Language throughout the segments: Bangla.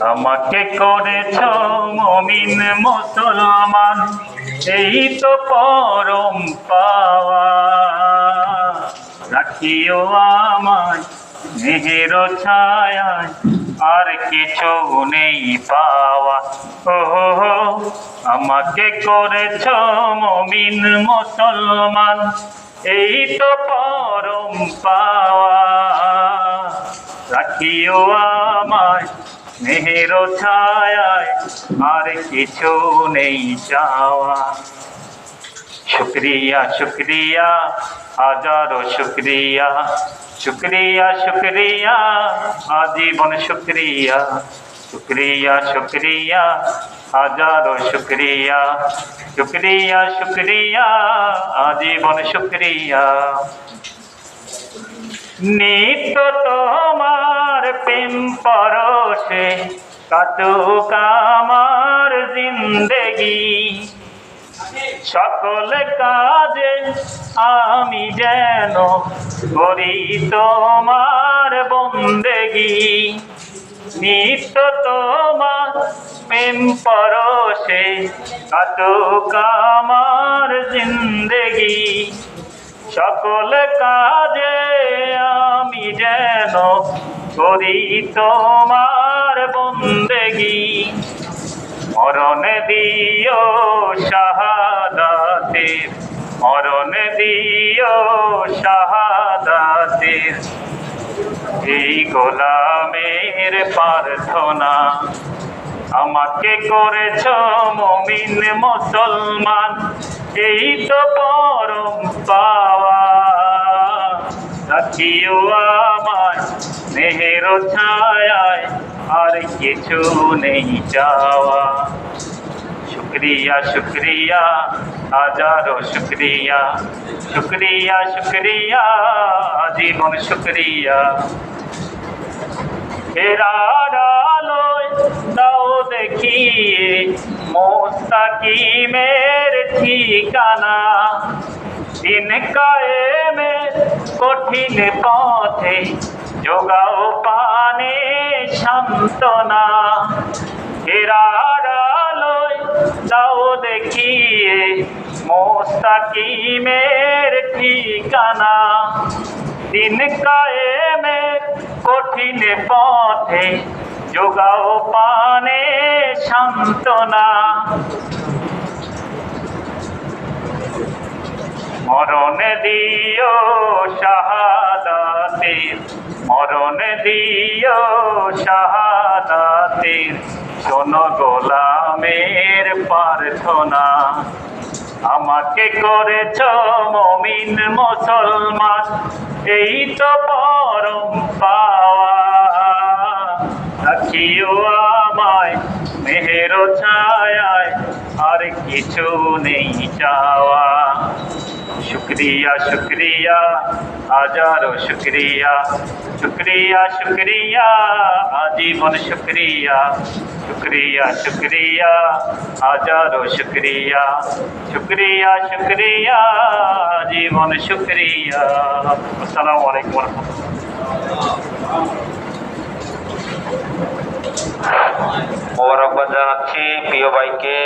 আমাকে করেছ মমিন মুসলমান, এই তো পরম পাওয়া রাখিও আমায় মেহের ছায়ায়, আর কিছু নেই পাওয়া। ও, আমাকে করেছ মমিন মুসলমান, এই তো পরম পাওয়া। রাখিও আমায় মেহের ছায়ায় আর কিছু নেই চাওয়া। শুক্রিয়া শুক্রিয়া, হাজারো শুক্রিয়া। শুক্রিয়া শুক্রিয়া, আজীবন শুক্রিয়া। শুক্রিয়া শুক্রিয়া, হাজারো শুক্রিয়া। শুক্রিয়া শুক্রিয়া, আজীবন শুক্রিয়া। নিত্য তোমার প্রেম পরশে কাতুক আমার জিন্দেগি। সকল কাজে আমি যেন করি তোমার বন্দেগি। নিত্য তোমার প্রেম পরশে কাতুক আমার জিন্দেগি। সকল কাজে আমি যেন করি তোমার বন্দেগি মরণ দিও শাহাদাতের, মরণ দিও শাহাদাতের। এই গোলামের প্রার্থনা আমাকে করেছ মমিন মুসলমান, এই তো পরম পাওয়া রাখিও আমায় মেহের ছায়ায় আর কিছু নেই চাওয়া। শুক্রিয়া শুক্রিয়া, হাজারো শুক্রিয়া। শুক্রিয়া শুক্রিয়া জীবন শুক্রিয়া। ফেরার আলোয় দাও দেখিয়ে মোস্তাকিমের ঠিকানা। দিন কায়েমে কঠিন পথে যোগাও পানে সান্ত্বনা। ফেরার আলোয় দাও দেখিয়ে মোস্তাকিমের ঠিকানা। দিন কায়েমের কঠিন পথে যোগাও পানে সান্ত্বনা। মরণ দিও শাহাদাতের, মরণ দিও শাহাদাতের। শোনো গোলামের প্রার্থনা, আমাকে করেছ মমিন মুসলমান, এই তো পরম পাওয়া। রাখিও আমায় মেহের ছায়ায়, আর কিছু নেই চাওয়া। শুক্রিয়া শুক্রিয়া হাজারো শুক্রিয়া শুক্রিয়া শুক্রিয়া আজীবন শুক্রিয়া শুক্রিয়া শুক্রিয়া হাজারো শুক্রিয়া শুক্রিয়া শুক্রিয়া জীবন শুক্রিয়া আসসালামু আলাইকুম মোবারকবাদ জানাচ্ছি প্রিয় ভাইকে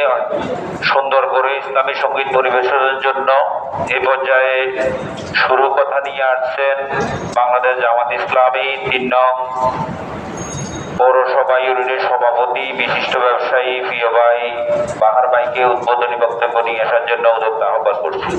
সুন্দর করে ইসলামী সংগীত পরিবেশনের জন্য। এ পর্যায়ে শুরু কথা নিয়ে আসছেন বাংলাদেশ জামাত ইসলামী, তিন নং পৌরসভা ইউনিটের সভাপতি, বিশিষ্ট ব্যবসায়ী প্রিয় ভাই বাহার ভাইকে উদ্বোধনী বক্তব্য নিয়ে আসার জন্য উদ্যোক্তা আহ্বান করছি।